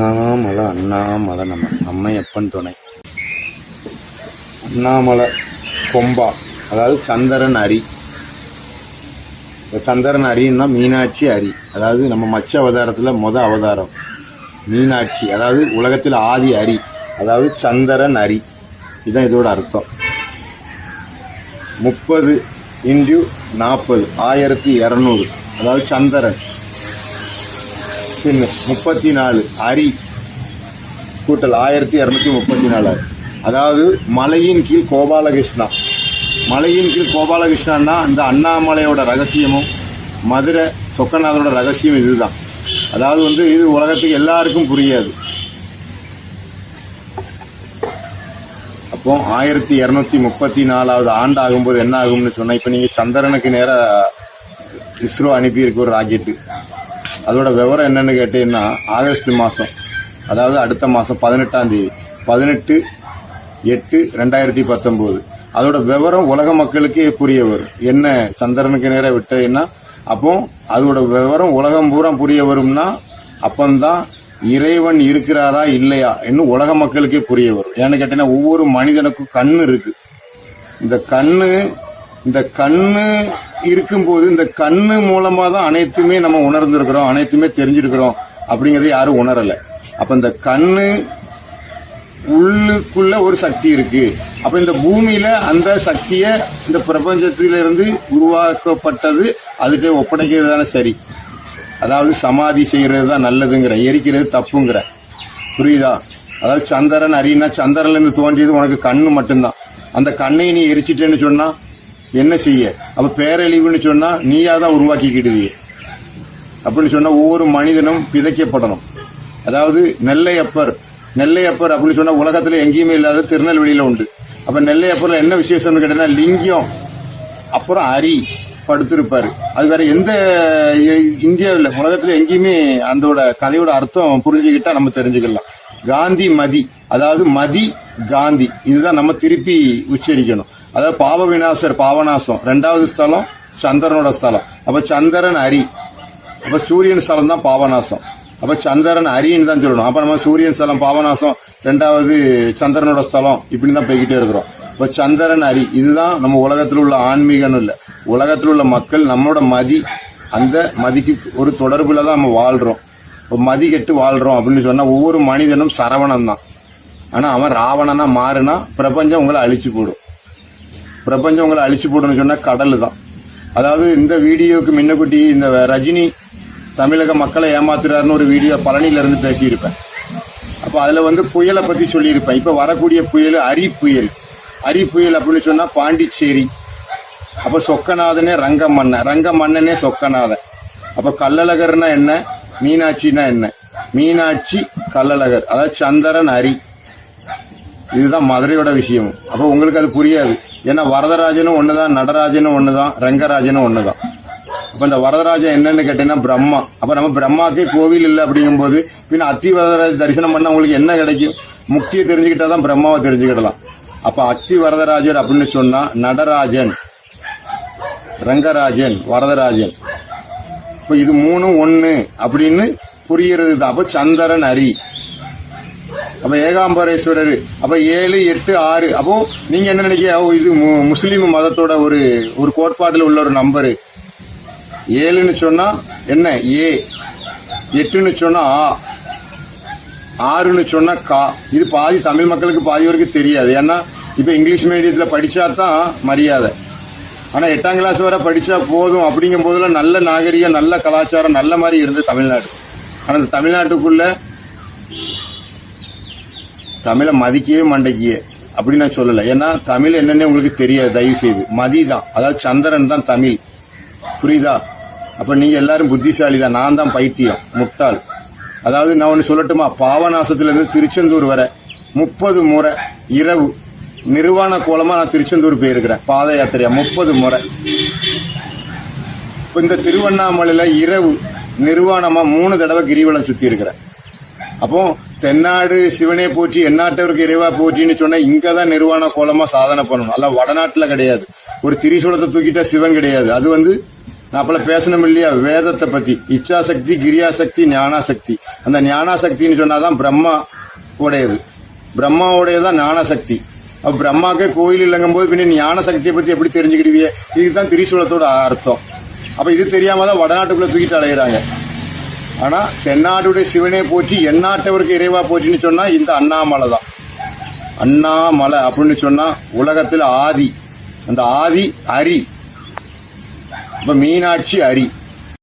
அண்ணாமலை அண்ணாமலை நம்ம அம்மையப்பன் துணை. அண்ணாமலை கொம்பா அதாவது சந்திரன் அரி. சந்திரன் அரின்னா மீனாட்சி அரி. அதாவது நம்ம மச்ச அவதாரத்தில் மொத அவதாரம். மீனாட்சி அதாவது உலகத்தில் ஆதி அரி. அதாவது சந்திரன் அரி. இதுதான் இதோட அர்த்தம். முப்பது இன்டியூ நாற்பது ஆயிரத்தி இரநூறு. அதாவது சந்திரன். பின்னு முப்பத்தி நாலு அரி கூட்டல் ஆயிரத்தி இரநூத்தி முப்பத்தி நாலு அதாவது மலையின் கீழ் கோபாலகிருஷ்ணா. மலையின் கீழ் கோபாலகிருஷ்ணான்னா அந்த அண்ணாமலையோட ரகசியமும் மதுரை சொக்கநாதனோட ரகசியம் இதுதான். அதாவது வந்து இது உலகத்துக்கு எல்லாருக்கும் புரியாது. அப்போ ஆயிரத்தி இரநூத்தி முப்பத்தி நாலாவது ஆண்டு ஆகும்போது என்ன ஆகும்னு சொன்னால் இப்போ நீங்கள் சந்திரனுக்கு நேராக இஸ்ரோ அனுப்பியிருக்க ஒரு ராக்கெட்டு. அதோட விவரம் என்னன்னு கேட்டீங்கன்னா ஆகஸ்ட் மாதம் அதாவது அடுத்த மாதம் பதினெட்டாம் தேதி பதினெட்டு எட்டு ரெண்டாயிரத்தி பத்தொம்போது அதோட விவரம் உலக மக்களுக்கே புரிய வரும் என்ன சந்திரனுக்கு நேராக விட்டதுன்னா அப்போ அதோட விவரம் உலகம் பூரா புரிய வரும்னா அப்பந்தான் இறைவன் இருக்கிறாரா இல்லையா இன்னும் உலக மக்களுக்கே புரிய வரும் ஏன்னு கேட்டீங்கன்னா ஒவ்வொரு மனிதனுக்கும் கண்ணு இருக்கு. இந்த கண்ணு இந்த கண்ணு இருக்கும்போது இந்த கண்ணு மூலமா தான் அனைத்துமே நம்ம உணர்ந்திருக்கிறோம் அனைத்துமே தெரிஞ்சிருக்கிறோம் அப்படிங்கறத யாரும் உணரல. அப்ப இந்த கண்ணு உள்ளுக்குள்ள ஒரு சக்தி இருக்கு. அப்ப இந்த பூமியில அந்த சக்தியை இந்த பிரபஞ்சத்திலிருந்து உருவாக்கப்பட்டது அதுக்கு ஒப்படைக்கிறது தானே சரி. அதாவது சமாதி செய்யறது தான் நல்லதுங்கிற எரிக்கிறது தப்புங்கிற. புரியுதா? அதாவது சந்திரன் அறியினா சந்திரன்ல இருந்து தோன்றியது உனக்கு கண்ணு மட்டும்தான். அந்த கண்ணை நீ எரிச்சிட்டேன்னு சொன்னா என்ன செய்ய? அப்ப பேரழிவுன்னு சொன்னா நீயா தான் உருவாக்கிக்கிடுது அப்படின்னு சொன்னா ஒவ்வொரு மனிதனும் பிதைக்கப்படணும். அதாவது நெல்லையப்பர் நெல்லையப்பர் அப்படின்னு சொன்னா உலகத்துல எங்கேயுமே இல்லாத திருநெல்வேலியில உண்டு. அப்ப நெல்லையப்பர்ல என்ன விசேஷம்னு கேட்டீங்கன்னா லிங்கம் அப்புறம் அரி படுத்திருப்பாரு. அது வேற எந்த இந்தியாவில் உலகத்துல எங்கேயுமே அந்தோட கதையோட அர்த்தம் புரிஞ்சுக்கிட்டா நம்ம தெரிஞ்சுக்கலாம். காந்தி மதி அதாவது மதி காந்தி. இதுதான் நம்ம திருப்பி உச்சரிக்கணும். அதாவது பாவ விநாசர் பாவநாசம். ரெண்டாவது ஸ்தலம் சந்திரனோட ஸ்தலம். அப்ப சந்திரன் அரி. அப்ப சூரியன் ஸ்தலம் தான் பாவநாசம். அப்ப சந்திரன் அரின்னு தான் சொல்லணும். அப்ப நம்ம சூரியன் ஸ்தலம் பாவநாசம் ரெண்டாவது சந்திரனோட ஸ்தலம் இப்படின்னு தான் போய்கிட்டே இருக்கிறோம். இப்ப சந்திரன் அரி. இதுதான் நம்ம உலகத்தில் உள்ள ஆன்மீகம்னு இல்லை. உலகத்தில் உள்ள மக்கள் நம்மளோட மதி அந்த மதிக்கு ஒரு தொடர்புல தான் நம்ம வாழ்றோம். இப்போ மதி கெட்டு வாழ்றோம் அப்படின்னு சொன்னா ஒவ்வொரு மனிதனும் சரவணன் தான். ஆனா அவன் ராவணனா மாறுனா பிரபஞ்சம் உங்களை அழிச்சு போடும். பிரபஞ்சம் உங்களை அழிச்சு போடணும்னு சொன்னா கடல் தான் அதாவது இந்த வீடியோவுக்கு முன்னக்குட்டி இந்த ரஜினி தமிழக மக்களை ஏமாத்துறாருன்னு ஒரு வீடியோ பழனியிலேருந்து இருந்து பேசியிருப்பேன். அப்போ அதில் வந்து புயலை பற்றி சொல்லியிருப்பேன். இப்போ வரக்கூடிய புயல் அரி புயல் அரி புயல் அப்படின்னு சொன்னால் பாண்டிச்சேரி. அப்போ சொக்கநாதனே ரங்க மன்னன் ரங்க மன்னனே சொக்கநாதன். அப்போ கள்ளழகர்னா என்ன? மீனாட்சினா என்ன? மீனாட்சி கள்ளழகர். அதாவது சந்திரன் அரி. இதுதான் மதுரையோட விஷயம். அப்ப உங்களுக்கு அது புரியாது. ஏன்னா வரதராஜனும் ஒண்ணுதான் நடராஜனும் ஒண்ணுதான் ரங்கராஜனும் ஒண்ணுதான். அப்ப இந்த வரதராஜன் என்னன்னு கேட்டீங்கன்னா பிரம்மா. அப்ப நம்ம பிரம்மாக்கே கோவில் இல்லை அப்படிங்கும்போது பின்ன அத்தி வரதராஜ தரிசனம் பண்ணால் உங்களுக்கு என்ன கிடைக்கும்? முக்தியை தெரிஞ்சுக்கிட்டா தான் பிரம்மாவை தெரிஞ்சுக்கிடலாம். அப்ப அத்தி வரதராஜர் அப்படின்னு சொன்னா நடராஜன் ரங்கராஜன் வரதராஜன். இப்ப இது மூணும் ஒன்று அப்படின்னு புரிகிறது தான் அப்ப சந்திரன் அரி. அப்ப ஏகாம்பரேஸ்வரர். அப்ப ஏழு எட்டு ஆறு. அப்போ நீங்க என்ன நினைக்க இது மு- முஸ்லீம் மதத்தோட ஒரு ஒரு கோட்பாட்டில் உள்ள ஒரு நம்பரு. ஏழுன்னு சொன்னா என்ன? ஏ. எட்டுன்னு சொன்னா ஆ. ஆறுன்னு சொன்னா கா. இது பாதி தமிழ் மக்களுக்கு பாதி வரைக்கும் தெரியாது. ஏன்னா இப்ப இங்கிலீஷ் மீடியத்தில் படிச்சா தான் மரியாதை. ஆனா எட்டாம் கிளாஸ் வரை படிச்சா போதும் அப்படிங்கும் போதெல்லாம் நல்ல நாகரிகம் நல்ல கலாச்சாரம் நல்ல மாதிரி இருந்தது தமிழ்நாடு. ஆனா இந்த தமிழ்நாட்டுக்குள்ள தமிழை மதிக்கவே மாட்டேங்கிய. அப்படி நான் சொல்லல. ஏன்னா தமிழ் என்னன்னு உங்களுக்கு தெரியாது தயவு செய்து மதி தான் அதாவது சந்திரன் தான் தமிழ். புரியுதா? அப்ப நீங்க எல்லாரும் புத்திசாலி தான் நான் தான் பைத்தியம். முட்டாள். அதாவது நான் ஒன்று சொல்லட்டுமா? பாவநாசத்துலேருந்து திருச்செந்தூர் வரை முப்பது முறை இரவு நிர்வாண கோலமா நான் திருச்செந்தூர் போயிருக்கிறேன். பாத யாத்திரையா? முப்பது முறை. இப்போ இந்த திருவண்ணாமலையில் இரவு நிர்வாணமாக மூணு தடவை கிரிவலம் சுற்றி இருக்கிறேன் அப்போ தென்னாடு சிவனே போற்றி எந்நாட்டவருக்கு இறைவா போற்றின்னு சொன்னா இங்க தான் நிர்வாண கோலமா சாதனை பண்ணணும். அல்ல வடநாட்டுல கிடையாது. ஒரு திரிசூலத்தை தூக்கிட்டா சிவன் கிடையாது. அது வந்து நான் அப்பல பேசணும் இல்லையா? வேதத்தை பத்தி. இச்சாசக்தி கிரியாசக்தி ஞானாசக்தி. அந்த ஞானாசக்தின்னு சொன்னாதான் பிரம்மா உடையது. பிரம்மாவுடையதான் ஞானசக்தி. அப்ப பிரம்மாக்கே கோயில் இல்லைங்கும் போது பின்ன ஞான சக்தியை பத்தி எப்படி தெரிஞ்சுக்கிடுவியே? இதுதான் திரிசூலத்தோட அர்த்தம். அப்ப இது தெரியாம தான் வடநாட்டுக்குள்ள தூக்கிட்டு அலையிறாங்க. ஆனா தென்னாடுடைய சிவனே போற்றி எந்நாட்டவருக்கு இறைவா போற்றின்னு சொன்னா இந்த அண்ணாமலை தான். அண்ணாமலை அப்படின்னு சொன்னா உலகத்துல ஆதி. அந்த ஆதி அரி. இப்ப மீனாட்சி அரி.